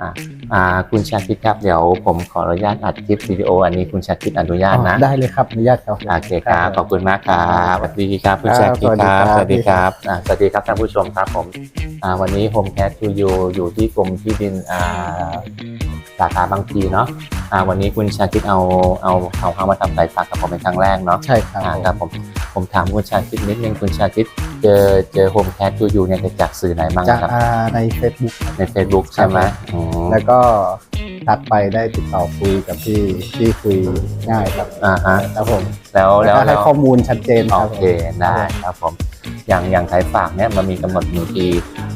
อ่าอ่าคุณชาคิดครับเดี๋ยวผมขออนุญาตอัดคลิปวิดีโออันนี้คุณชาคิดอนุญาตนะอ๋อได้เลยครับอนุญาตครับโอเคครับขอบคุณมากครับสวัสดีครับคุณชาคิดครับครับสสวัวัสสดีดีคครัรับบอ่าสวัสดีครับท่านผู้ชมครับผมอ่าวันนี้ Home Cat to You อยู่ที่กรมที่ดินอ่าสาขาบางพลีเนาะ อ่าวันนี้คุณชาคิดเอาเอาเอาเข้ามาทำสายฝากกับผมเป็นครั้งแรกเนาะใช่ครับอ่าครับผมผมถามคุณชาคิดนิดนึงคุณชาคิดเจอเจอ Home Cat to You เนี่ยจากสื่อไหนบ้างจากครับอ่าใน Facebook ใน Facebook ใช่ไหมอืมแล้วก็ทักไปได้ติดต่อคุยกับพี่ที่คุยง่ายครับอ่าฮะครับผมแล้วแล้วแล้วก็ให้แล้วข้อมูลชัดเจนคโอรับผม เคได้ครับผมอย่างอย่างสายฝากเนี่ยมันมีกำหนดหนึ่งปี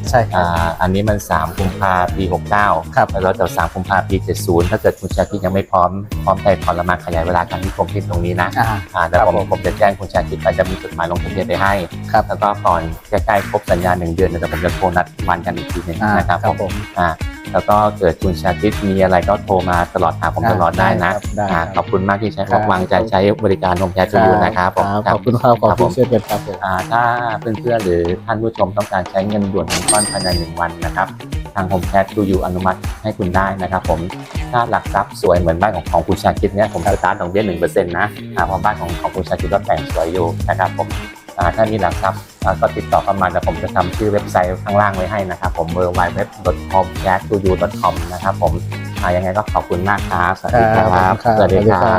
ใช่ครัอ่บาอันนี้มัน 3 กุมภาปี 69 ครับแล้วแต่3กุมภาปี 70 ถ้าเกิดคุณชาคิดยังไม่พร้อม พร้อมใจผ่อนละมาขยายเวลาการที่ผมที่ตรงนี้นะอ่าอ่าแล้วครับผมผมผมจะแจ้งคุณชาคิดไปจะมีจดหมายลงทะเบียนไปให้ ครับ แล้วก็ก่อนใกล้ๆครบสัญญาหนึ่งเดือนเดี๋ยวผมจะโทรนัดวันกันอีกทีหนึ่งอ่านะครับครับผผมมอ่า แล้วก็เกิดคุณชาคิดมีอะไรก็โทรมาตลอดหาผมอ่าตลอดได้นะได้ครับได้อ่าครับขอบคุณมากที่ใช้ครับวางใจใช้บริการนมแคทูยูนะครับผมขอบคุณครับขอบครับผคุณมเช่นกันครับผม อ่าถ้าเพื่อนๆหรือท่านผู้ชมต้องการใช้เงินด่วนทั้งก้อนภายในหนึ่งวันนะครับ ทางผมแคทดูอยู่อนุมัติให้คุณได้นะครับผมถ้าหลักทรัพย์สวยเหมือนบ้านของของคุณชาคิดเนี่ยผมสตาร์ทดอกเบี้ยหนึ่งเปอร์เซ็นต์นะอ่าเพราะบ้านของของคุณชาคิดก็แต่งสวยอยู่นะครับผมอ่า ถ้ามีหลักทรัพย์อ่าก็ติดต่อเข้ามาเดี๋ยวผมจะทำชื่อเว็บไซต์ข้างล่างไว้ให้นะครับผม w w w c o m c a t to you com นะครับผมอ่ายังไงก็ขอบคุณมากครับ สวัสดีคครับรับขอบคุณครับ สวัสดีสวัสดีคครัรับบ